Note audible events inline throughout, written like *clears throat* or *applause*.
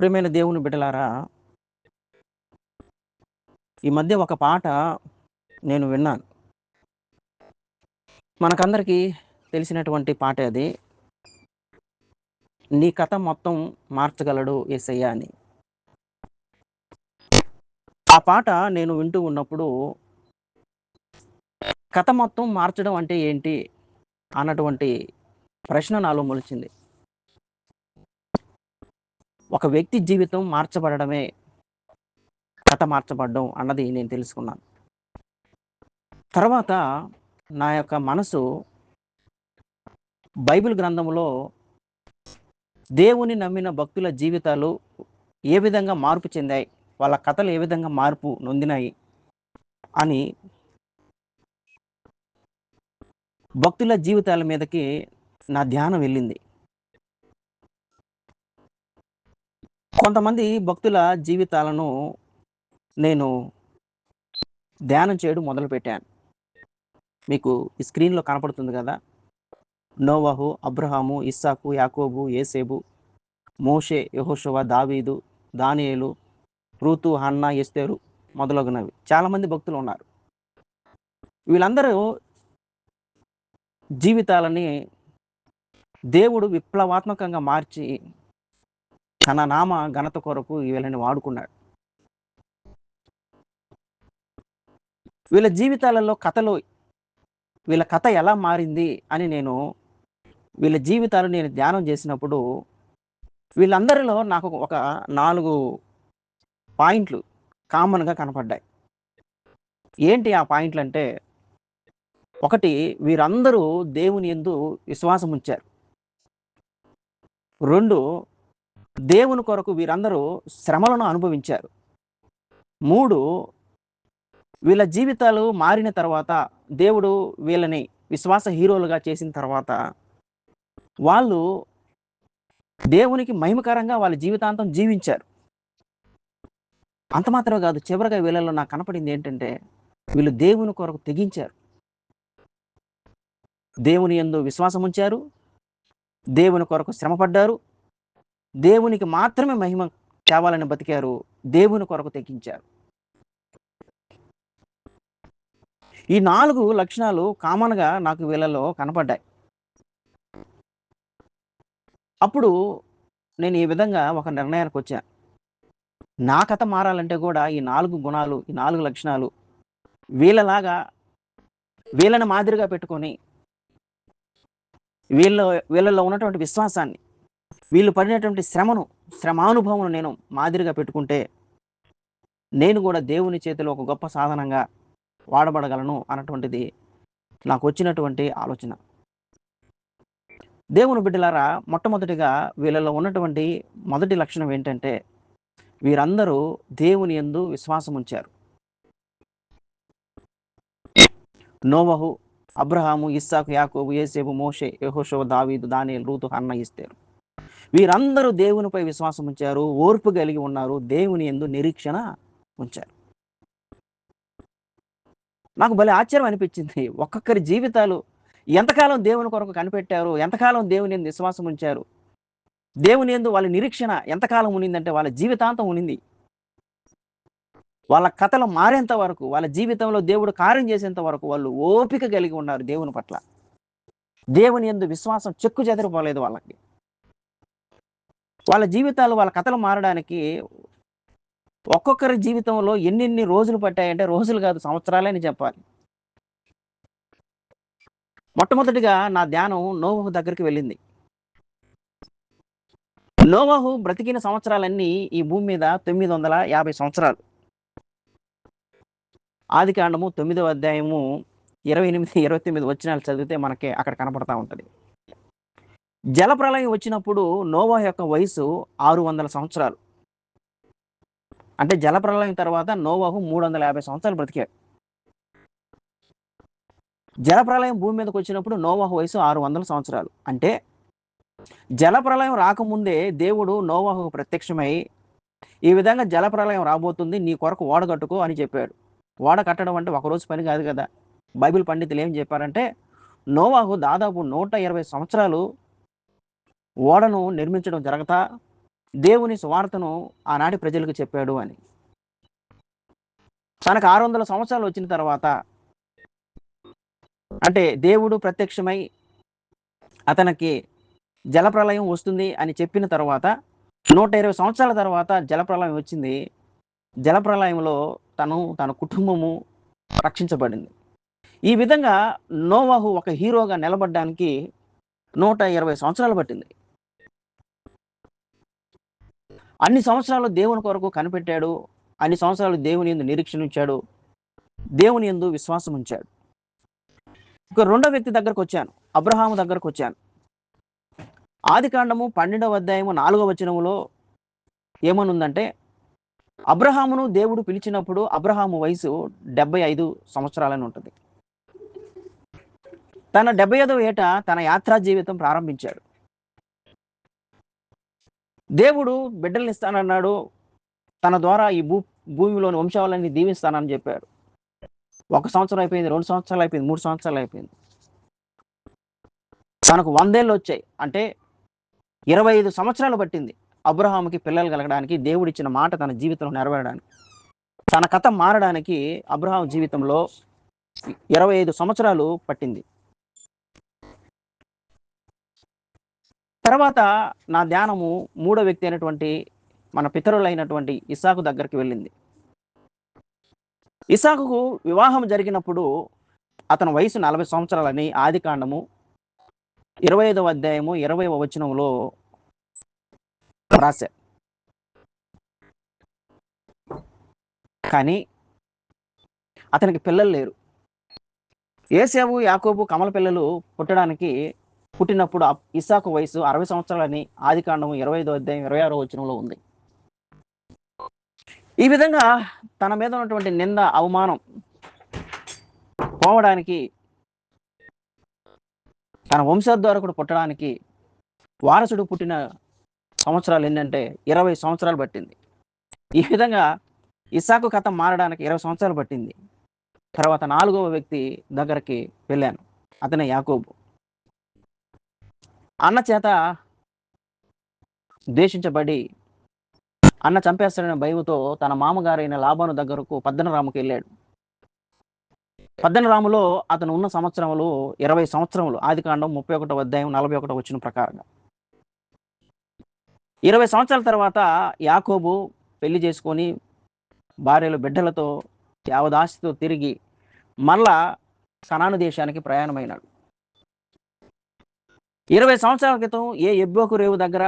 ప్రేమైన దేవుని బిడ్డలారా ఈ మధ్య ఒక పాట నేను విన్నాను. మనకందరికీ తెలిసినటువంటి పాట అది. నీ కథ మొత్తం మార్చగలడు ఏసయ్య అని. ఆ పాట నేను వింటూ ఉన్నప్పుడు కథ మొత్తం మార్చడం అంటే ఏంటి అన్నటువంటి ప్రశ్న నాలో మొలిచింది. ఒక వ్యక్తి జీవితం మార్చబడమే కథ మార్చబడడం అన్నది నేను తెలుసుకున్నాను. తర్వాత నా యొక్క మనసు బైబిల్ గ్రంథంలో దేవుని నమ్మిన భక్తుల జీవితాలు ఏ విధంగా మార్పు చెందాయి వాళ్ళ కథలు ఏ విధంగా మార్పు నొందినాయి అని భక్తుల జీవితాల మీదకి నా ధ్యానం వెళ్ళింది. కొంతమంది భక్తుల జీవితాలను నేను ధ్యానం చేయడం మొదలుపెట్టాను. మీకు ఈ స్క్రీన్లో కనపడుతుంది కదా? నోవహు అబ్రహాము ఇస్సాకు యాకోబు ఏసేబు మోషే యహోషవ దావీదు దానియేలు రూతు హన్న ఎస్తేరు మొదలగునవి. చాలామంది భక్తులు ఉన్నారు. వీళ్ళందరూ జీవితాలని దేవుడు విప్లవాత్మకంగా మార్చి తన నామ ఘనత కొరకు వీళ్ళని వాడుకున్నాడు. వీళ్ళ జీవితాలలో కథలు వీళ్ళ కథ ఎలా మారింది అని నేను వీళ్ళ జీవితాలు నేను ధ్యానం చేసినప్పుడు వీళ్ళందరిలో నాకు ఒక నాలుగు పాయింట్లు కామన్గా కనపడ్డాయి. ఏంటి ఆ పాయింట్లు అంటే ఒకటి వీరందరూ దేవుని ఎందు విశ్వాసం ఉంచారు రెండు దేవుని కొరకు వీరందరూ శ్రమలను అనుభవించారు. మూడు వీళ్ళ జీవితాలు మారిన తర్వాత దేవుడు వీళ్ళని విశ్వాస హీరోలుగా చేసిన తర్వాత వాళ్ళు దేవునికి మహిమకరంగా వాళ్ళ జీవితాంతం జీవించారు. అంత మాత్రమే కాదు చివరిగా వీళ్ళలో నాకు కనపడింది ఏంటంటే వీళ్ళు దేవుని కొరకు తెగించారు. దేవుని ఎందు విశ్వాసం ఉంచారు దేవుని కొరకు శ్రమపడ్డారు. దేవునికి మాత్రమే మహిమ తేవాలని బతికారు. దేవుని కొరకు తెగించారు. ఈ నాలుగు లక్షణాలు కామన్గా నాకు వీళ్ళలో కనపడ్డాయి. అప్పుడు నేను ఈ విధంగా ఒక నిర్ణయానికి వచ్చాను నా కథ మారాలంటే కూడా ఈ నాలుగు గుణాలు ఈ నాలుగు లక్షణాలు వీళ్ళలాగా వీళ్ళని మాదిరిగా పెట్టుకొని వీళ్ళ వీళ్ళలో ఉన్నటువంటి విశ్వాసాన్ని వీళ్ళు పడినటువంటి శ్రమను శ్రమానుభవం నేను మాదిరిగా పెట్టుకుంటే నేను కూడా దేవుని చేతిలో ఒక గొప్ప సాధనంగా వాడబడగలను అన్నటువంటిది నాకు వచ్చినటువంటి ఆలోచన. దేవుని బిడ్డలారా మొట్టమొదటిగా వీళ్ళలో ఉన్నటువంటి మొదటి లక్షణం ఏంటంటే వీరందరూ దేవుని ఎందు విశ్వాసం ఉంచారు. నోవహు అబ్రహాము ఇస్సాకు యాకోబు ఏసేబు మోషే యహోషో దావీదు దాని రూతు అన్న ఇస్తారు. వీరందరూ దేవునిపై విశ్వాసం ఉంచారు ఓర్పు కలిగి ఉన్నారు దేవుని ఎందు నిరీక్షణ ఉంచారు. నాకు భలే ఆశ్చర్యం అనిపించింది. ఒక్కొక్కరి జీవితాలు ఎంతకాలం దేవుని కొరకు కనిపెట్టారు ఎంతకాలం దేవుని ఎందు విశ్వాసం ఉంచారు దేవుని ఎందు వాళ్ళ నిరీక్షణ ఎంతకాలం ఉనిందంటే వాళ్ళ జీవితాంతం ఉనింది వాళ్ళ కథలు మారేంత వరకు వాళ్ళ జీవితంలో దేవుడు కార్యం చేసేంత వరకు వాళ్ళు ఓపిక కలిగి ఉన్నారు దేవుని పట్ల. దేవుని ఎందు విశ్వాసం చెక్కు చెదరిపోలేదు వాళ్ళకి. వాళ్ళ జీవితాలు వాళ్ళ కథలు మారడానికి ఒక్కొక్కరి జీవితంలో ఎన్నెన్ని రోజులు పట్టాయంటే రోజులు కాదు సంవత్సరాలని చెప్పాలి. మొట్టమొదటిగా నా ధ్యానం నోవహు దగ్గరికి వెళ్ళింది. నోవహు బ్రతికిన సంవత్సరాలన్నీ ఈ భూమి మీద తొమ్మిది వందల యాభై సంవత్సరాలు. ఆది కాండము తొమ్మిదవ అధ్యాయము ఇరవై ఎనిమిది ఇరవై తొమ్మిది వచ్చినాలు చదివితే మనకి అక్కడ కనపడతా ఉంటుంది. జలప్రలయం వచ్చినప్పుడు నోవా యొక్క వయసు ఆరు వందల సంవత్సరాలు. అంటే జలప్రలయం తర్వాత నోవాహు మూడు వందల యాభై సంవత్సరాలు బ్రతికాడు. జలప్రలయం భూమి మీదకి వచ్చినప్పుడు నోవాహు వయసు ఆరు వందల సంవత్సరాలు. అంటే జలప్రలయం రాకముందే దేవుడు నోవాహుకు ప్రత్యక్షమై ఈ విధంగా జలప్రలయం రాబోతుంది నీ కొరకు ఓడ కట్టుకో అని చెప్పాడు. ఓడ కట్టడం అంటే ఒకరోజు పని కాదు కదా. బైబిల్ పండితులు ఏం చెప్పారంటే నోవాహు దాదాపు నూట ఇరవై సంవత్సరాలు ఓడను నిర్మించడం జరగతా? దేవుని సువార్తను ఆనాటి ప్రజలకు చెప్పాడు అని. తనకు ఆరు వందల సంవత్సరాలు వచ్చిన తర్వాత అంటే దేవుడు ప్రత్యక్షమై అతనికి జలప్రలయం వస్తుంది అని చెప్పిన తర్వాత నూట ఇరవై సంవత్సరాల తర్వాత జలప్రలయం వచ్చింది. జలప్రలయంలో తను తన కుటుంబము రక్షించబడింది. ఈ విధంగా నోవాహు ఒక హీరోగా నిలబడడానికి నూట ఇరవై సంవత్సరాలు పట్టింది. అన్ని సంవత్సరాలు దేవుని కొరకు కనిపెట్టాడు. అన్ని సంవత్సరాలు దేవుని ఎందు నిరీక్షణ ఉంచాడు దేవుని ఎందు విశ్వాసం ఉంచాడు. ఇక రెండో వ్యక్తి దగ్గరకు వచ్చాను. అబ్రహాము దగ్గరకు వచ్చాను. ఆది కాండము పన్నెండవ అధ్యాయము నాలుగవ వచనములో ఏమనుందంటే అబ్రహామును దేవుడు పిలిచినప్పుడు అబ్రహాము వయసు డెబ్బై ఐదు సంవత్సరాలని ఉంటుంది. తన డెబ్బై ఐదవ ఏట తన యాత్రా జీవితం ప్రారంభించాడు. దేవుడు బిడ్డల్ని ఇస్తానన్నాడు. తన ద్వారా ఈ భూ భూమిలోని వంశావళిని దీవిస్తానని చెప్పాడు. ఒక సంవత్సరం అయిపోయింది రెండు సంవత్సరాలు అయిపోయింది మూడు సంవత్సరాలు అయిపోయింది. తనకు వందేళ్ళు వచ్చాయి. అంటే ఇరవై ఐదు సంవత్సరాలు పట్టింది అబ్రహాముకి పిల్లలు కలగడానికి దేవుడిచ్చిన మాట తన జీవితంలో నెరవేరడానికి. తన కథ మారడానికి అబ్రహాం జీవితంలో ఇరవై ఐదు సంవత్సరాలు పట్టింది. తర్వాత నా ధ్యానము మూడో వ్యక్తి అయినటువంటి మన పితరులైనటువంటి ఇసాకు దగ్గరికి వెళ్ళింది. ఇసాకుకు వివాహం జరిగినప్పుడు అతని వయసు నలభై సంవత్సరాలని ఆది కాండము ఇరవై ఐదవ అధ్యాయము ఇరవై వచనంలో రాశా కానీ అతనికి పిల్లలు లేరు. ఏసేవు యాకోబు కమల పిల్లలు పుట్టడానికి పుట్టినప్పుడు ఇసాకు వయసు అరవై సంవత్సరాలని ఆది కాండము ఇరవై ఐదో అధ్యాయం ఇరవై ఆరో వచనంలో ఉంది. ఈ విధంగా తన మీద ఉన్నటువంటి నింద అవమానం పోవడానికి తన వంశోద్ధారకుడు పుట్టడానికి వారసుడు పుట్టిన సంవత్సరాలు ఏంటంటే ఇరవై సంవత్సరాలు పట్టింది. ఈ విధంగా ఇసాకు కథ మారడానికి ఇరవై సంవత్సరాలు పట్టింది. తర్వాత నాలుగవ వ్యక్తి దగ్గరికి వెళ్ళాను అతనే యాకోబు. అన్న చేత ద్వేషించబడి అన్న చంపేస్తాడనే భయముతో తన మామగారైన లాభాను దగ్గరకు పద్దనరాముకి వెళ్ళాడు. పద్దనరాములో అతను ఉన్న సంవత్సరములు ఇరవై సంవత్సరములు. ఆది కాండం ముప్పై ఒకటో అధ్యాయం నలభై ఒకటో వచ్చిన ప్రకారంగా. ఇరవై సంవత్సరాల తర్వాత యాకోబు పెళ్ళి చేసుకొని భార్యలు బిడ్డలతో యావదాస్తితో తిరిగి మళ్ళా సనాను దేశానికి ప్రయాణమైనాడు. ఇరవై సంవత్సరాల క్రితం ఏ ఎబ్బోకు రేవు దగ్గర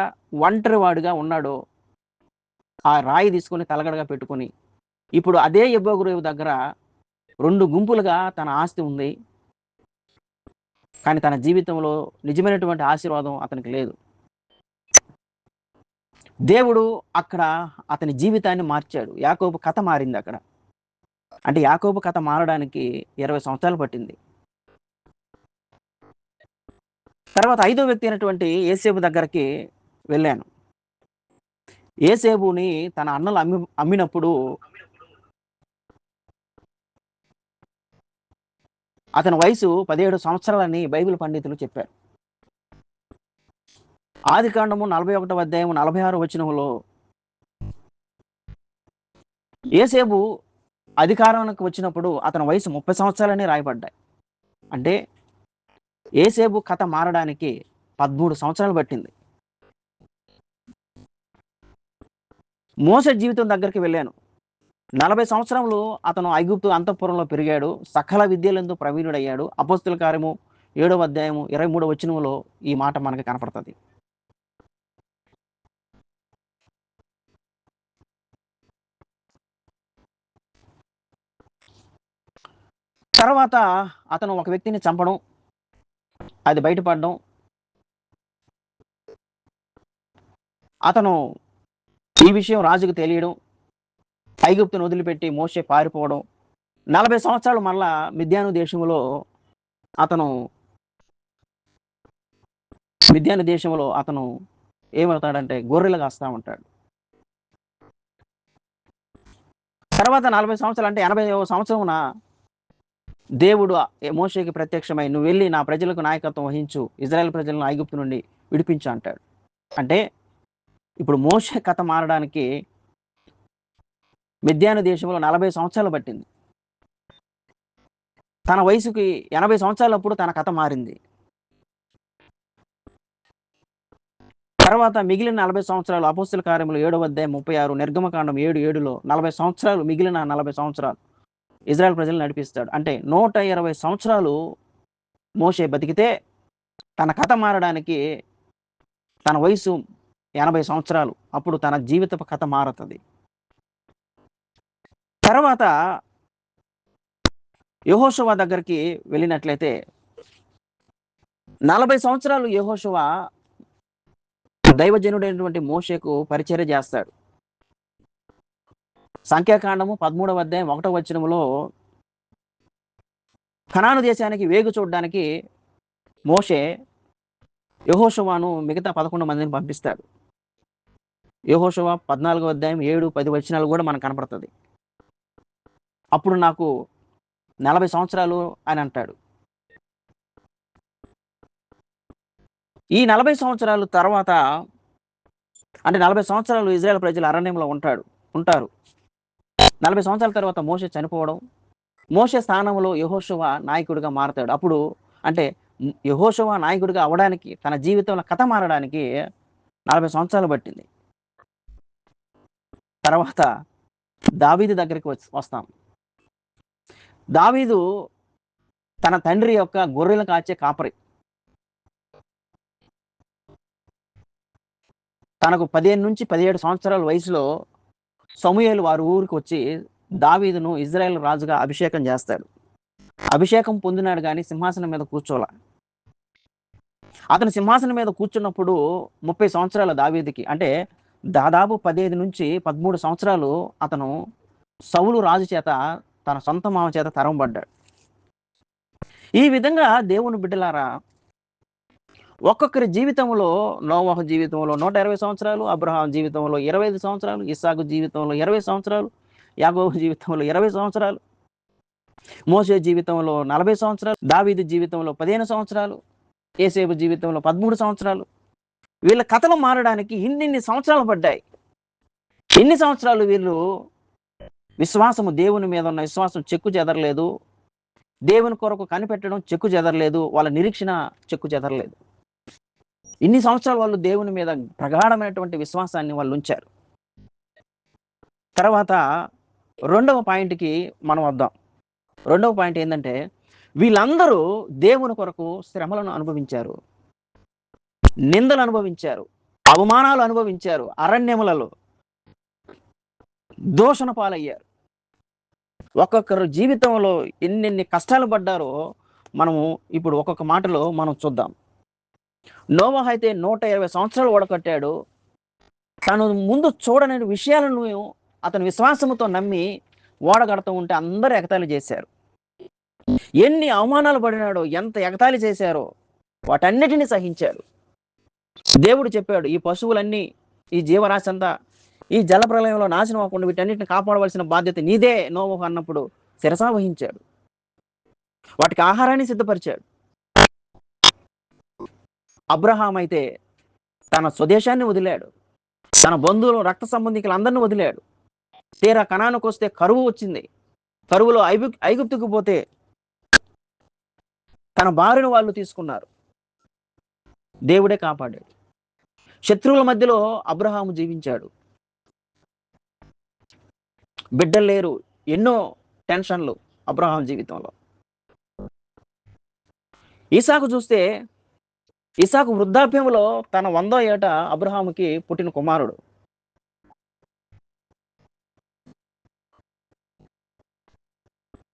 ఒంటరి వాడుగా ఉన్నాడో ఆ రాయి తీసుకొని తలగడగా పెట్టుకొని ఇప్పుడు అదే ఎబ్బోకు రేవు దగ్గర రెండు గుంపులుగా తన ఆస్తి ఉంది. కానీ తన జీవితంలో నిజమైనటువంటి ఆశీర్వాదం అతనికి లేదు. దేవుడు అక్కడ అతని జీవితాన్ని మార్చాడు. యాకోబు కథ మారింది అక్కడ. అంటే యాకోబు కథ మారడానికి ఇరవై సంవత్సరాలు పట్టింది. తర్వాత ఐదో వ్యక్తి అయినటువంటి ఏసేబు దగ్గరికి వెళ్ళాను. ఏసేబుని తన అన్నలు అమ్మి అమ్మినప్పుడు అతని వయసు పదిహేడు సంవత్సరాలని బైబిల్ పండితులు చెప్పారు. ఆది కాండము నలభై ఒకటో అధ్యాయం నలభై ఆరు వచనంలో ఏసేబు అధికారానికి వచ్చినప్పుడు అతని వయసు ముప్పై సంవత్సరాలని రాయబడ్డాయి. అంటే ఏసేబు కథ మారడానికి పదమూడు సంవత్సరాలు పట్టింది. మోస జీవితం దగ్గరికి వెళ్ళాను. నలభై సంవత్సరములు అతను ఐగుప్తు అంతఃపురంలో పెరిగాడు. సకల విద్యలందు ప్రవీణుడయ్యాడు. అపస్తుల కార్యము ఏడవ అధ్యాయము ఇరవై మూడవ వచనములో ఈ మాట మనకు కనపడుతుంది. తర్వాత అతను ఒక వ్యక్తిని చంపడం అది బయటపడడం. అతను ఈ విషయం రాజుకు తెలియడం. ఐగుప్తును వదిలిపెట్టి మోసే పారిపోవడం. నలభై సంవత్సరాలు మళ్ళా మిద్యాను దేశంలో అతను మిద్యాను దేశంలో అతను ఏమవుతాడంటే గొర్రెలు కాస్తా ఉంటాడు. తర్వాత నలభై సంవత్సరాలు అంటే ఎనభై సంవత్సరమున దేవుడు మోషేకి ప్రత్యక్షమై నువ్వు వెళ్ళి నా ప్రజలకు నాయకత్వం వహించు ఇజ్రాయెల్ ప్రజలను ఐగుప్తు నుండి విడిపించు అంటాడు. అంటే ఇప్పుడు మోషే కథ మారడానికి మిద్యాను దేశంలో నలభై సంవత్సరాలు పట్టింది. తన వయసుకి ఎనభై సంవత్సరాలప్పుడు తన కథ మారింది. తర్వాత మిగిలిన నలభై సంవత్సరాలు అపోస్తుల కార్యములు ఏడవ అధ్యాయం ముప్పై ఆరు నిర్గమకాండం ఏడు ఏడులో నలభై సంవత్సరాలు మిగిలిన నలభై సంవత్సరాలు. ఇజ్రాయెల్ ప్రజలు నడిపిస్తాడు. అంటే నూట ఇరవై సంవత్సరాలు మోసే బతికితే తన కథ మారడానికి తన వయసు ఎనభై సంవత్సరాలు అప్పుడు తన జీవిత కథ మారుతుంది. తర్వాత యహోశవ దగ్గరికి వెళ్ళినట్లయితే నలభై సంవత్సరాలు యహోశవ దైవజనుడైనటువంటి మోషేకు పరిచర్య చేస్తాడు. సంఖ్యాకాండము పదమూడవ అధ్యాయం ఒకటో వచనములో కనాను దేశానికి వేగు చూడడానికి మోషే యహోషువాను మిగతా పదకొండు మందిని పంపిస్తాడు. యహోషువ పద్నాలుగో అధ్యాయం ఏడు పది వచనాలు కూడా మనకు కనపడుతుంది. అప్పుడు నాకు నలభై సంవత్సరాలు అని అంటాడు. ఈ నలభై సంవత్సరాలు తర్వాత అంటే నలభై సంవత్సరాలు ఇజ్రాయెల్ ప్రజలు అరణ్యంలో ఉంటాడు ఉంటారు. నలభై సంవత్సరాల తర్వాత మోసే చనిపోవడం మోసే స్థానంలో యహోశవ నాయకుడిగా మారతాడు. అప్పుడు అంటే యహోశవ నాయకుడిగా అవడానికి తన జీవితంలో కథ మారడానికి నలభై సంవత్సరాలు పట్టింది. తర్వాత దావీదు దగ్గరికి వస్తాం. దావీదు తన తండ్రి యొక్క గొర్రెలు కాచే కాపరి. తనకు పదిహేను నుంచి పదిహేడు సంవత్సరాల వయసులో సమూహలు వారి ఊరికి వచ్చి దావీదును ఇజ్రాయెల్ రాజుగా అభిషేకం చేస్తాడు అభిషేకం పొందినాడు కానీ సింహాసనం మీద కూర్చోలా అతను సింహాసనం మీద కూర్చున్నప్పుడు ముప్పై సంవత్సరాల దావీదికి అంటే దాదాపు పదిహేను నుంచి పదమూడు సంవత్సరాలు అతను సౌలు రాజు చేత తన సొంత మామ చేత తరంపడ్డాడు ఈ విధంగా దేవుని బిడ్డలారా ఒక్కొక్కరి జీవితంలో నోవాహ జీవితంలో నూట ఇరవై సంవత్సరాలు అబ్రహాం జీవితంలో ఇరవై ఐదు సంవత్సరాలు ఇస్సాకు జీవితంలో ఇరవై సంవత్సరాలు యాగోబు జీవితంలో ఇరవై సంవత్సరాలు మోసే జీవితంలో నలభై సంవత్సరాలు దావీదు జీవితంలో పదిహేను సంవత్సరాలు ఏసేపు జీవితంలో పదమూడు సంవత్సరాలు. వీళ్ళ కథలు మారడానికి ఇన్నిన్ని సంవత్సరాలు పడ్డాయి. ఎన్ని సంవత్సరాలు వీళ్ళు విశ్వాసము దేవుని మీద ఉన్న విశ్వాసం చెక్కు చెదరలేదు. దేవుని కొరకు కనిపెట్టడం చెక్కు చెదరలేదు. వాళ్ళ నిరీక్షణ చెక్కు చెదరలేదు. ఇన్ని సంవత్సరాలు వాళ్ళు దేవుని మీద ప్రగాఢమైనటువంటి విశ్వాసాన్ని వాళ్ళు ఉంచారు. తర్వాత రెండవ పాయింట్కి మనం వద్దాం. రెండవ పాయింట్ ఏంటంటే వీళ్ళందరూ దేవుని కొరకు శ్రమలను అనుభవించారు. నిందలు అనుభవించారు. అవమానాలు అనుభవించారు. అరణ్యములలో దోషణ పాలయ్యారు. ఒక్కొక్కరు జీవితంలో ఎన్నెన్ని కష్టాలు పడ్డారో మనము ఇప్పుడు ఒక్కొక్క మాటలో మనం చూద్దాం. నోవా అయితే నూట ఇరవై సంవత్సరాలు ఓడకట్టాడు తను ముందు చూడని విషయాలను అతని విశ్వాసముతో నమ్మి ఓడగడుతూ ఉంటే అందరూ ఎగతాళి చేశారు. ఎన్ని అవమానాలు పడినాడో ఎంత ఎగతాళి చేశారో వాటన్నిటిని సహించాడు. దేవుడు చెప్పాడు ఈ పశువులన్నీ ఈ జీవరాశి అంతా ఈ జల ప్రళయంలో నాశనం అవ్వకుండా వీటన్నిటిని కాపాడవలసిన బాధ్యత నీదే నోవహు అన్నప్పుడు శిరసా వహించాడు. వాటికి ఆహారాన్ని సిద్ధపరిచాడు. అబ్రహాం అయితే తన స్వదేశాన్ని వదిలాడు. తన బంధువులు రక్త సంబంధికులందరినీ వదిలాడు. తీరా కణానికి వస్తే కరువు వచ్చింది. కరువులో ఐగు ఐగుప్తుకు పోతే తన భార్యను వాళ్ళు తీసుకున్నారు. దేవుడే కాపాడాడు. శత్రువుల మధ్యలో అబ్రహాము జీవించాడు. బిడ్డలు లేరు. ఎన్నో టెన్షన్లు అబ్రహాం జీవితంలో. ఈసాకు చూస్తే ఇసాకు వృద్ధాప్యంలో తన వందో ఏట అబ్రహాముకి పుట్టిన కుమారుడు.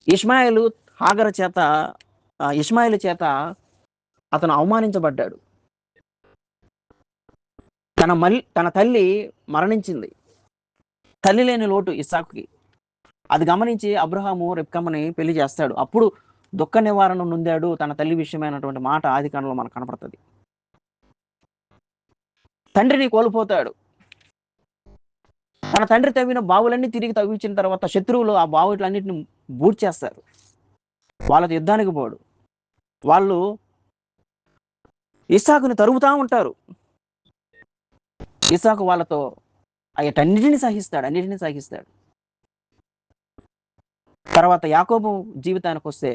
ఇస్మాయిలు హాగర చేత ఇస్మాయిల్ చేత అతను అవమానించబడ్డాడు. తన మల్ తన తల్లి మరణించింది. తల్లి లేని లోటు ఇస్సాకుకి అది గమనించి అబ్రహాము రెప్కమ్మని పెళ్ళి చేస్తాడు. అప్పుడు దుఃఖ నివారణ నొందాడు తన తల్లి విషయమైనటువంటి మాట ఆది కాలంలో మనకు కనపడుతుంది. తండ్రిని కోల్పోతాడు. తన తండ్రి తవ్విన బావులన్నీ తిరిగి తవ్వించిన తర్వాత శత్రువులు ఆ బావులన్నింటిని బూట్ చేస్తారు వాళ్ళతో యుద్ధానికి పోడు. వాళ్ళు ఇసాకుని తరుగుతూ ఉంటారు. ఇసాకు వాళ్ళతో అయ్యటన్నిటిని సహిస్తాడు అన్నిటిని సహిస్తాడు. తర్వాత యాకోబు జీవితానికి వస్తే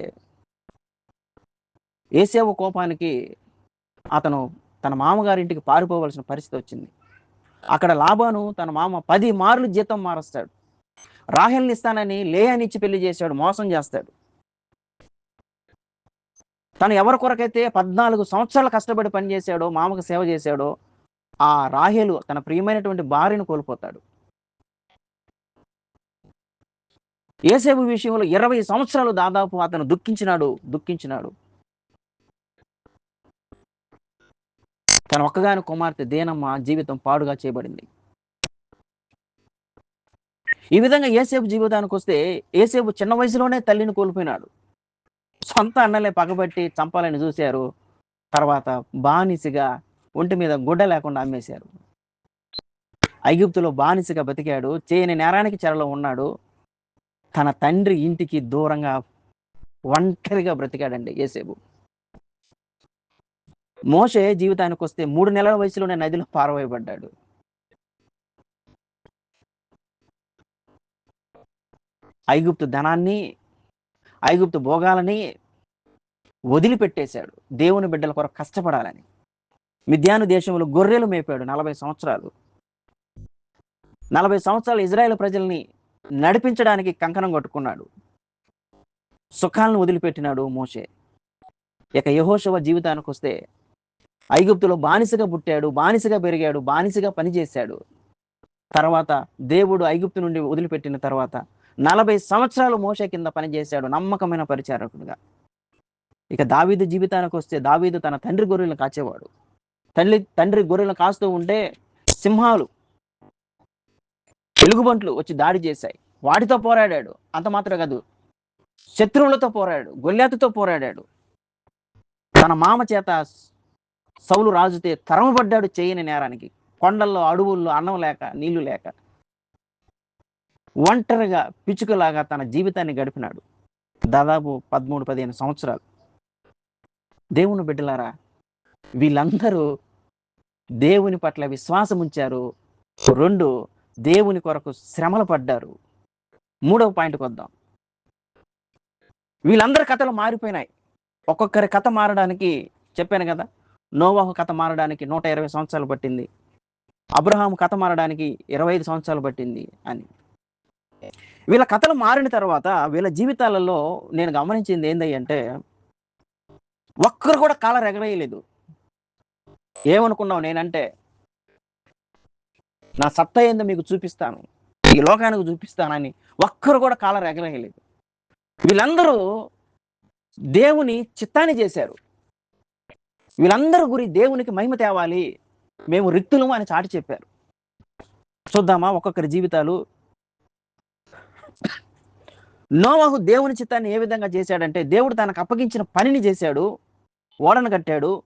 ఏసేవు కోపానికి అతను తన మామగారింటికి పారిపోవలసిన పరిస్థితి వచ్చింది. అక్కడ లాభాను తన మామ పది మార్లు జీతం మారుస్తాడు. రాహెల్ని ఇస్తానని లేయానిచ్చి పెళ్ళి చేశాడు మోసం చేస్తాడు. తను ఎవరి కొరకైతే పద్నాలుగు సంవత్సరాలు కష్టపడి పనిచేశాడో మామకు సేవ చేశాడో ఆ రాహేలు తన ప్రియమైనటువంటి భార్యను కోల్పోతాడు. ఏసేపు విషయంలో ఇరవై సంవత్సరాలు దాదాపు అతను దుఃఖించినాడు దుఃఖించినాడు. తన ఒక్కగాని కుమార్తె దేనమ్మ జీవితం పాడుగా చేయబడింది. ఈ విధంగా ఏసేపు జీవితానికి వస్తే ఏసేపు చిన్న వయసులోనే తల్లిని కోల్పోయినాడు. సొంత అన్నలే పగబట్టి చంపాలని చూశారు. తర్వాత బానిసగా ఒంటి మీద గుడ్డ లేకుండా అమ్మేశారు. ఐగుప్తులో బానిసగా బతికాడు. చేయని నేరానికి చెరలో ఉన్నాడు. తన తండ్రి ఇంటికి దూరంగా ఒంటరిగా బ్రతికాడండి ఏసేపు మోషే జీవితానికి వస్తే మూడు నెలల వయసులోనే నదిలో పారవేయబడ్డాడు. ఐగుప్తు ధనాన్ని ఐగుప్తు భోగాలని వదిలిపెట్టేశాడు. దేవుని బిడ్డల కొరకు కష్టపడాలని. మిద్యాను దేశంలో గొర్రెలు మేపాడు నలభై సంవత్సరాలు. నలభై సంవత్సరాలు ఇజ్రాయెల్ ప్రజల్ని నడిపించడానికి కంకణం కొట్టుకున్నాడు. సుఖాలను వదిలిపెట్టినాడు మోషే. ఇక యహోశవ జీవితానికి వస్తే ఐగుప్తులో బానిసగా పుట్టాడు బానిసగా పెరిగాడు బానిసగా పనిచేశాడు. తర్వాత దేవుడు ఐగుప్తు నుండి వదిలిపెట్టిన తర్వాత నలభై సంవత్సరాలు మోస కింద పనిచేశాడు నమ్మకమైన పరిచారకుడుగా. ఇక దావీదు జీవితానికి వస్తే దావీదు తన తండ్రి గొర్రెలను కాచేవాడు. తండ్రి తండ్రి గొర్రెలను కాస్తూ ఉంటే సింహాలు ఎలుగుబంట్లు వచ్చి దాడి చేశాయి. వాటితో పోరాడాడు. అంత మాత్రం కాదు. శత్రువులతో పోరాడాడు. గొల్లాతుతో పోరాడాడు. తన మామ చేత సౌలు రాజుతే తరమబడ్డాడు చేయని నేరానికి. కొండల్లో అడవుల్లో అన్నం లేక నీళ్ళు లేక. ఒంటరిగా పిచ్చుకలాగా తన జీవితాన్ని గడిపినాడు. దాదాపు పదమూడు పదిహేను సంవత్సరాలు. దేవుని బిడ్డలారా వీళ్ళందరూ దేవుని పట్ల విశ్వాసం ఉంచారు. రెండు దేవుని కొరకు శ్రమలు పడ్డారు. మూడవ పాయింట్కి వద్దాం. వీళ్ళందరి కథలు మారిపోయినాయి. ఒక్కొక్కరి కథ మారడానికి చెప్పాను కదా నోవాహు కథ మారడానికి నూట ఇరవై సంవత్సరాలు పట్టింది. అబ్రహాం కథ మారడానికి ఇరవై ఐదు సంవత్సరాలు పట్టింది అని. వీళ్ళ కథలు మారిన తర్వాత వీళ్ళ జీవితాలలో నేను గమనించింది ఏంది అంటే ఒక్కరు కూడా కాలర్ ఎగరేయలేదు. ఏమనుకున్నావు నేనంటే నా సత్తా ఏందో మీకు చూపిస్తాను ఈ లోకానికి చూపిస్తానని ఒక్కరు కూడా కాలర్ ఎగరేయలేదు. వీళ్ళందరూ దేవుని చిత్తాన్ని చేశారు. వీళ్ళందరి గురి దేవునికి మహిమ తేవాలి. మేము రిక్తులము అని చాటి చెప్పారు. చూద్దామా ఒక్కొక్కరి జీవితాలు. నోవాహు దేవుని చిత్తాన్ని ఏ విధంగా చేశాడంటే దేవుడు తనకు అప్పగించిన పనిని చేశాడు. ఓడను కట్టాడు.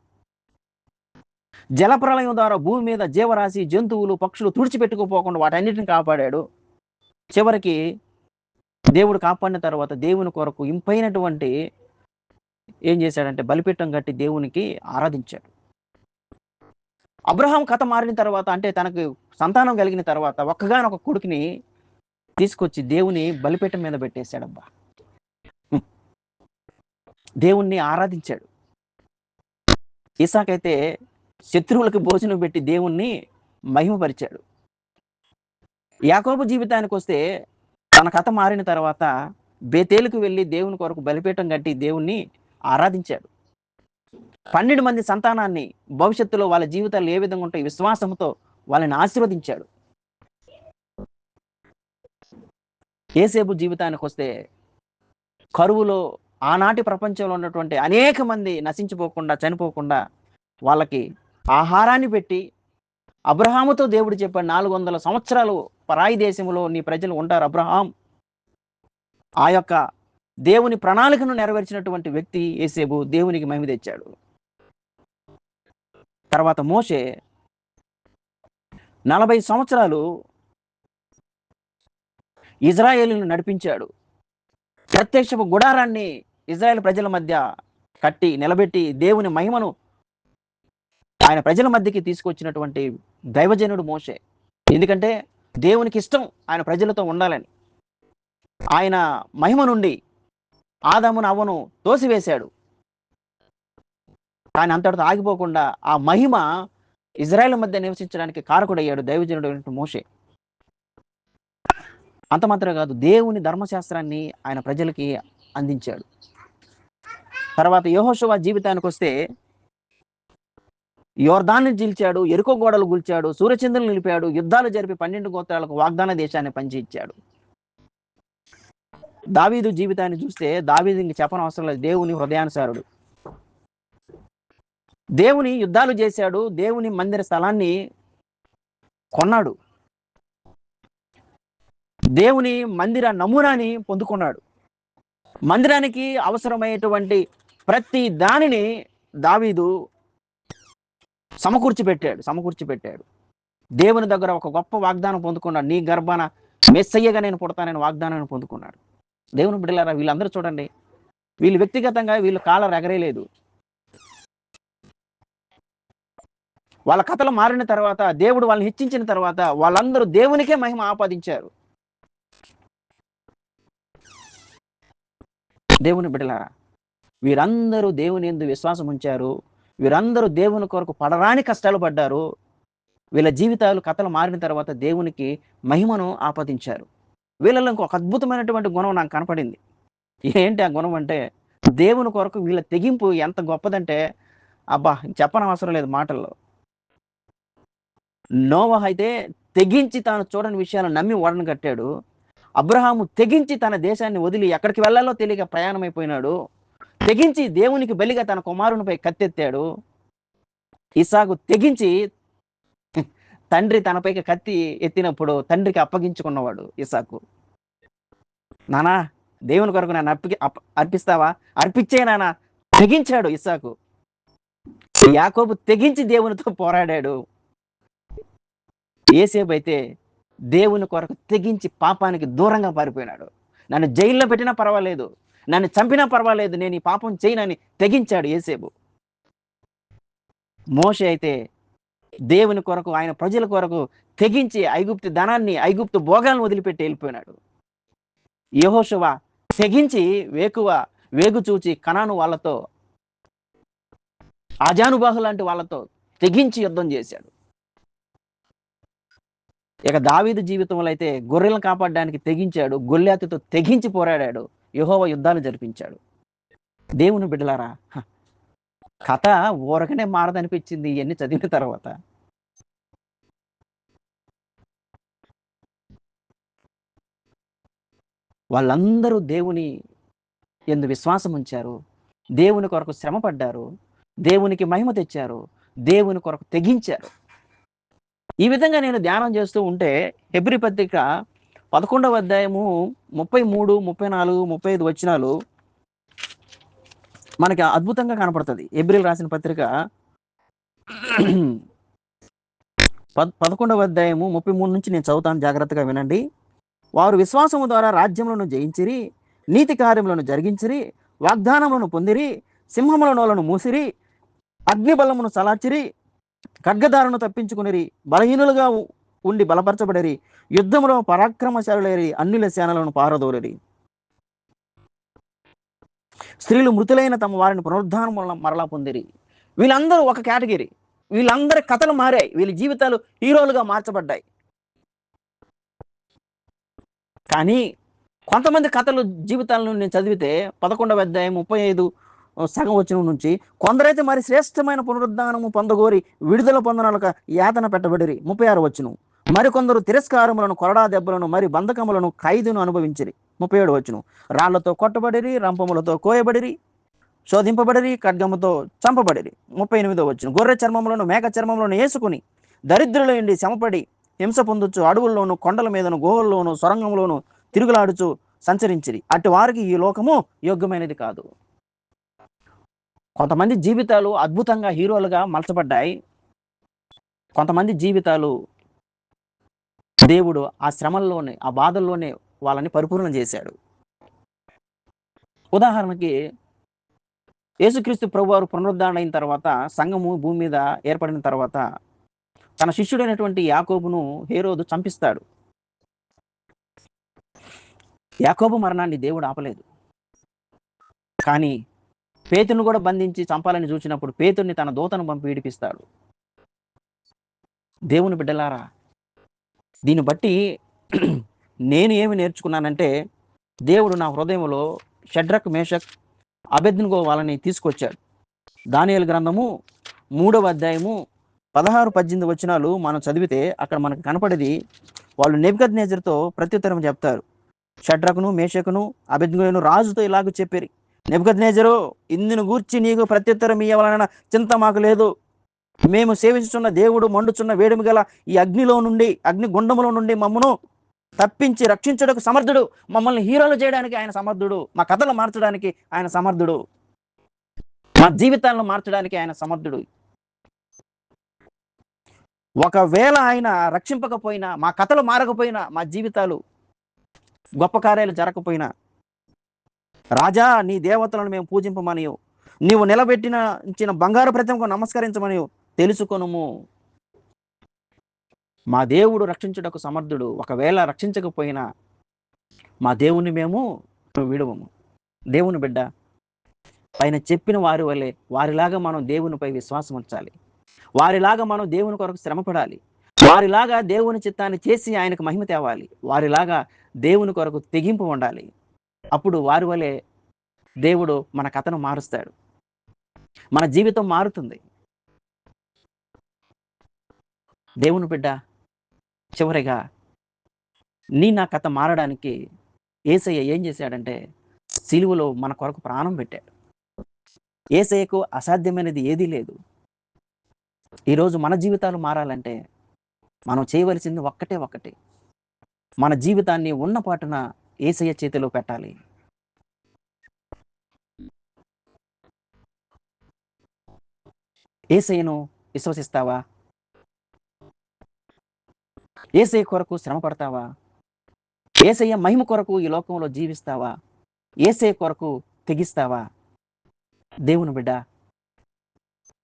జలప్రలయం ద్వారా భూమి మీద జీవరాశి జంతువులు పక్షులు తుడిచిపెట్టుకుపోకుండా వాటన్నిటిని కాపాడాడు. చివరికి దేవుడు కాపాడిన తర్వాత దేవుని కొరకు ఇంపైనటువంటి ఏం చేశాడంటే బలిపీఠం కట్టి దేవునికి ఆరాధించాడు. అబ్రహాం కథ మారిన తర్వాత అంటే తనకు సంతానం కలిగిన తర్వాత ఒక్కగానొక కొడుకుని తీసుకొచ్చి దేవుని బలిపీఠం మీద పెట్టేశాడబ్బా. దేవుణ్ణి ఆరాధించాడు. ఇసాకైతే శత్రువులకు భోజనం పెట్టి దేవుణ్ణి మహిమపరిచాడు. యాకోబు జీవితానికి వస్తే తన కథ మారిన తర్వాత బేతేలుకు వెళ్ళి దేవుని కొరకు బలిపీఠం కట్టి దేవుణ్ణి ఆరాధించాడు. పన్నెండు మంది సంతానాన్ని భవిష్యత్తులో వాళ్ళ జీవితాలు ఏ విధంగా ఉంటాయి విశ్వాసంతో వాళ్ళని ఆశీర్వదించాడు. ఏసేపు జీవితానికి వస్తే కరువులో ఆనాటి ప్రపంచంలో ఉన్నటువంటి అనేక మంది నశించిపోకుండా చనిపోకుండా వాళ్ళకి ఆహారాన్ని పెట్టి అబ్రహాముతో దేవుడు చెప్పాడు నాలుగు వందల సంవత్సరాలు పరాయి దేశంలో నీ ప్రజలు ఉంటారు అబ్రహాం. ఆ యొక్క దేవుని ప్రణాళికను నెరవేర్చినటువంటి వ్యక్తి ఏసేబు దేవునికి మహిమ తెచ్చాడు. తర్వాత మోషే నలభై సంవత్సరాలు ఇజ్రాయేలును నడిపించాడు. ప్రత్యక్షపు గుడారాన్ని ఇజ్రాయెల్ ప్రజల మధ్య కట్టి నిలబెట్టి దేవుని మహిమను ఆయన ప్రజల మధ్యకి తీసుకొచ్చినటువంటి దైవజనుడు మోషే. ఎందుకంటే దేవునికి ఇష్టం ఆయన ప్రజలతో ఉండాలని. ఆయన మహిమ నుండి ఆదామును అవ్వను తోసివేశాడు. కానీ అంతటితో ఆగిపోకుండా ఆ మహిమ ఇజ్రాయెల్ మధ్య నివసించడానికి కారకుడయ్యాడు దైవజనుడు మోషే. అంత మాత్రమే కాదు దేవుని ధర్మశాస్త్రాన్ని ఆయన ప్రజలకి అందించాడు. తర్వాత యెహోషువ జీవితానికి వస్తే యోర్దాన్ని జీల్చాడు ఎరుకో గోడలు గుల్చాడు సూర్యచంద్రులు నిలిపాడు యుద్ధాలు జరిపి పన్నెండు గోత్రాలకు వాగ్దాన దేశాన్ని పంచి ఇచ్చాడు దావీదు జీవితాన్ని చూస్తే దావీదు ఇంక చెప్పనవసరం లేదు. దేవుని హృదయానుసారుడు. దేవుని యుద్ధాలు చేశాడు. దేవుని మందిర స్థలాన్ని కొన్నాడు. దేవుని మందిర నమూనాని పొందుకున్నాడు. మందిరానికి అవసరమైనటువంటి ప్రతి దానిని దావీదు సమకూర్చి పెట్టాడు సమకూర్చి పెట్టాడు దేవుని దగ్గర ఒక గొప్ప వాగ్దానం పొందుకున్నాడు. నీ గర్భాన మెస్సయ్యగా నేను పుడతానని వాగ్దానాన్ని పొందుకున్నాడు. దేవుని బిడ్డలారా వీళ్ళందరూ చూడండి. వీళ్ళు వ్యక్తిగతంగా వీళ్ళు కాలం ఎగరేయలేదు వాళ్ళ కథలు మారిన తర్వాత దేవుడు వాళ్ళని హెచ్చించిన తర్వాత వాళ్ళందరూ దేవునికే మహిమ ఆపాదించారు. దేవుని బిడ్డలారా వీరందరూ దేవుని ఎందు విశ్వాసం ఉంచారు. వీరందరూ దేవుని కొరకు పడరాని కష్టాలు పడ్డారు. వీళ్ళ జీవితాలు కథలు మారిన తర్వాత దేవునికి మహిమను ఆపాదించారు. వీళ్ళలో ఇంకొక అద్భుతమైనటువంటి గుణం నాకు కనపడింది. ఏంటి ఆ గుణం అంటే దేవుని కొరకు వీళ్ళ తెగింపు ఎంత గొప్పదంటే అబ్బా చెప్పనవసరం లేదు మాటల్లో. నోవహ అయితే తెగించి తాను చూడని విషయాలను నమ్మి ఓడను కట్టాడు. అబ్రహాము తెగించి తన దేశాన్ని వదిలి ఎక్కడికి వెళ్ళాలో తెలియక ప్రయాణమైపోయినాడు. తెగించి దేవునికి బలిగా తన కుమారునిపై కత్తెత్తాడు. ఇసాగు తెగించి తండ్రి తనపైకి కత్తి ఎత్తినప్పుడు తండ్రికి అప్పగించుకున్నవాడు ఇసాకు. నానా దేవుని కొరకు నన్ను అప్పగి అర్పిస్తావా? అర్పించే నానా తెగించాడు ఇసాకు. యాకోబు తెగించి దేవునితో పోరాడాడు. ఏసేపు అయితే దేవుని కొరకు తెగించి పాపానికి దూరంగా పారిపోయినాడు. నన్ను జైల్లో పెట్టినా పర్వాలేదు. నన్ను చంపినా పర్వాలేదు. నేను ఈ పాపం చేయనని తెగించాడు ఏసేపు మోషే అయితే దేవుని కొరకు ఆయన ప్రజల కొరకు తెగించి ఐగుప్తు ధనాన్ని ఐగుప్తు భోగాలను వదిలిపెట్టి వెళ్ళిపోయినాడు. యహోశవ తెగించి వేకువ వేగు చూచి కణాను వాళ్ళతో ఆజానుబాహు లాంటి వాళ్ళతో తెగించి యుద్ధం చేశాడు. ఇక దావీదు జీవితంలో అయితే గొర్రెలను కాపాడడానికి తెగించాడు గొల్లాతితో తెగించి పోరాడాడు. యహోవ యుద్ధాలు జరిపించాడు. దేవుని బిడ్డలారా కథ ఊరకనే మారదనిపించింది ఇవన్నీ చదివిన తర్వాత. వాళ్ళందరూ దేవుని ఎందు విశ్వాసం ఉంచారు. దేవుని కొరకు శ్రమ పడ్డారు. దేవునికి మహిమ తెచ్చారు. దేవుని కొరకు తెగించారు. ఈ విధంగా నేను ధ్యానం చేస్తూ ఉంటే హెబ్రి పత్రిక పదకొండవ అధ్యాయము ముప్పై మూడు ముప్పై నాలుగు ముప్పై ఐదు వచ్చినాలు మనకి అద్భుతంగా కనపడుతుంది. ఏబ్రిల్ రాసిన పత్రిక పద్ పదకొండవ అధ్యాయము ముప్పై మూడు నుంచి నేను చదువుతాను జాగ్రత్తగా వినండి. వారు విశ్వాసము ద్వారా రాజ్యములను జయించిరి నీతి కార్యములను జరిగించిరి వాగ్దానములను పొందిరి సింహముల నోలను మూసిరి అగ్నిబలమును సలాచిరి ఖడ్గదారును తప్పించుకునిరి బలహీనులుగా ఉండి బలపరచబడిరి యుద్ధములో పరాక్రమశాలులేరి అన్నిల సేనలను పారదోలిరి. స్త్రీలు మృతులైన తమ వారిని పునరుద్ధానం వలన మరలా పొందిరి. వీళ్ళందరూ ఒక కేటగిరీ. వీళ్ళందరి కథలు మారాయి. వీళ్ళ జీవితాలు హీరోలుగా మార్చబడ్డాయి. కానీ కొంతమంది కథలు జీవితాలను నేను చదివితే పదకొండవ అధ్యాయం ముప్పై ఐదు సగం వచ్చిన నుంచి కొందరైతే మరి శ్రేష్టమైన పునరుద్ధానము పొందగోరి విడుదల పొందనలకు యాతన పెట్టబడిరి. ముప్పై ఆరు వచ్చును మరికొందరు తిరస్కారములను కొరడా దెబ్బలను మరి బంధకములను ఖైదును అనుభవించిరి. ముప్పై ఏడు వచ్చును రాళ్ళతో కొట్టబడిరి రంపములతో కోయబడిరి శోధింపబడిరి ఖడ్గముతో చంపబడిరి. ముప్పై ఎనిమిదో వచ్చును గొర్రె చర్మములను మేక చర్మములను వేసుకుని దరిద్రుల నుండి శ్రమపడి హింస పొందుచు అడవుల్లోను కొండల మీదను గుహల్లోను సొరంగంలోను తిరుగులాడుచు సంచరించిరి. అటు వారికి ఈ లోకము యోగ్యమైనది కాదు. కొంతమంది జీవితాలు అద్భుతంగా హీరోలుగా మలచబడ్డాయి. కొంతమంది జీవితాలు దేవుడు ఆ శ్రమల్లోనే ఆ బాధల్లోనే వాళ్ళని పరిపూర్ణం చేశాడు. ఉదాహరణకి యేసుక్రీస్తు ప్రభు వారు పునరుద్ధరణ అయిన తర్వాత సంఘము భూమి మీద ఏర్పడిన తర్వాత తన శిష్యుడైనటువంటి యాకోబును హేరోదు చంపిస్తాడు. యాకోబు మరణాన్ని దేవుడు ఆపలేదు. కానీ పేతుని కూడా బంధించి చంపాలని చూసినప్పుడు పేతుని తన దూతను పంపి విడిపిస్తాడు. దేవుని బిడ్డలారా దీన్ని బట్టి *clears throat* నేను ఏమి నేర్చుకున్నానంటే దేవుడు నా హృదయంలో షడ్రక్ మేషక్ అభెజ్ఞగో వాళ్ళని తీసుకొచ్చాడు. దానియల గ్రంథము మూడవ అధ్యాయము పదహారు పద్దెనిమిది వచనాలు మనం చదివితే అక్కడ మనకు కనపడేది వాళ్ళు నెబ్గద్ నేజర్తో ప్రత్యుత్తరం చెప్తారు. షడ్రకును మేషకును అభిజ్ఞను రాజుతో ఇలాగ చెప్పారు. నెబ్గద్ నేజరు ఇందును గూర్చి నీకు ప్రత్యుత్తరం ఇవ్వాలన్న చింత మాకు లేదు. మేము సేవించుచున్న దేవుడు మండుచున్న వేడిమి గల ఈ అగ్నిలో నుండి అగ్ని గుండములో నుండి మమ్మను తప్పించి రక్షించడానికి సమర్థుడు. మమ్మల్ని హీరోలు చేయడానికి ఆయన సమర్థుడు. మా కథలు మార్చడానికి ఆయన సమర్థుడు. మా జీవితాలను మార్చడానికి ఆయన సమర్థుడు. ఒకవేళ ఆయన రక్షింపకపోయినా మా కథలు మారకపోయినా మా జీవితాలు గొప్ప కార్యాలు జరగకపోయినా రాజా నీ దేవతలను మేము పూజింపమనియు. నీవు నిలబెట్టిన బంగారు ప్రతిమకు నమస్కరించమనియు. తెలుసుకొనుము. మా దేవుడు రక్షించుటకు సమర్థుడు. ఒకవేళ రక్షించకపోయినా మా దేవుని మేము విడవము. దేవుని బిడ్డ పైన చెప్పిన వారి వల్లే వారిలాగా మనం దేవునిపై విశ్వాసం ఉంచాలి. వారిలాగా మనం దేవుని కొరకు శ్రమపడాలి. వారిలాగా దేవుని చిత్తాన్ని చేసి ఆయనకు మహిమ తేవాలి. వారిలాగా దేవుని కొరకు తెగింపు ఉండాలి. అప్పుడు వారి వలె దేవుడు మన కథను మారుస్తాడు. మన జీవితం మారుతుంది. దేవుని బిడ్డ చివరిగా నీ నా కథ మారడానికి ఏసయ్య ఏం చేశాడంటే సిలువలో మన కొరకు ప్రాణం పెట్టాడు. ఏసయ్యకు అసాధ్యమైనది ఏదీ లేదు. ఈరోజు మన జీవితాలు మారాలంటే మనం చేయవలసింది ఒక్కటే ఒక్కటి. మన జీవితాన్ని ఉన్న పాటున ఏసయ్య చేతిలో పెట్టాలి. ఏసయ్యను విశ్వసిస్తావా? ఏసయ్య కొరకు శ్రమ పడతావా? ఏసయ్య మహిమ కొరకు ఈ లోకంలో జీవిస్తావా? ఏసయ్య కొరకు తెగిస్తావా? దేవుని బిడ్డ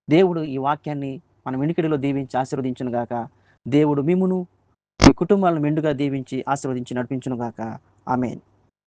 దేవుడు ఈ వాక్యాన్ని మన వెనుకడిలో దీవించి ఆశీర్వదించును గాక దేవుడు మిమ్మును మీ కుటుంబాలను మెండుగా దీవించి ఆశీర్వదించి నడిపించును గాక ఆమెన్.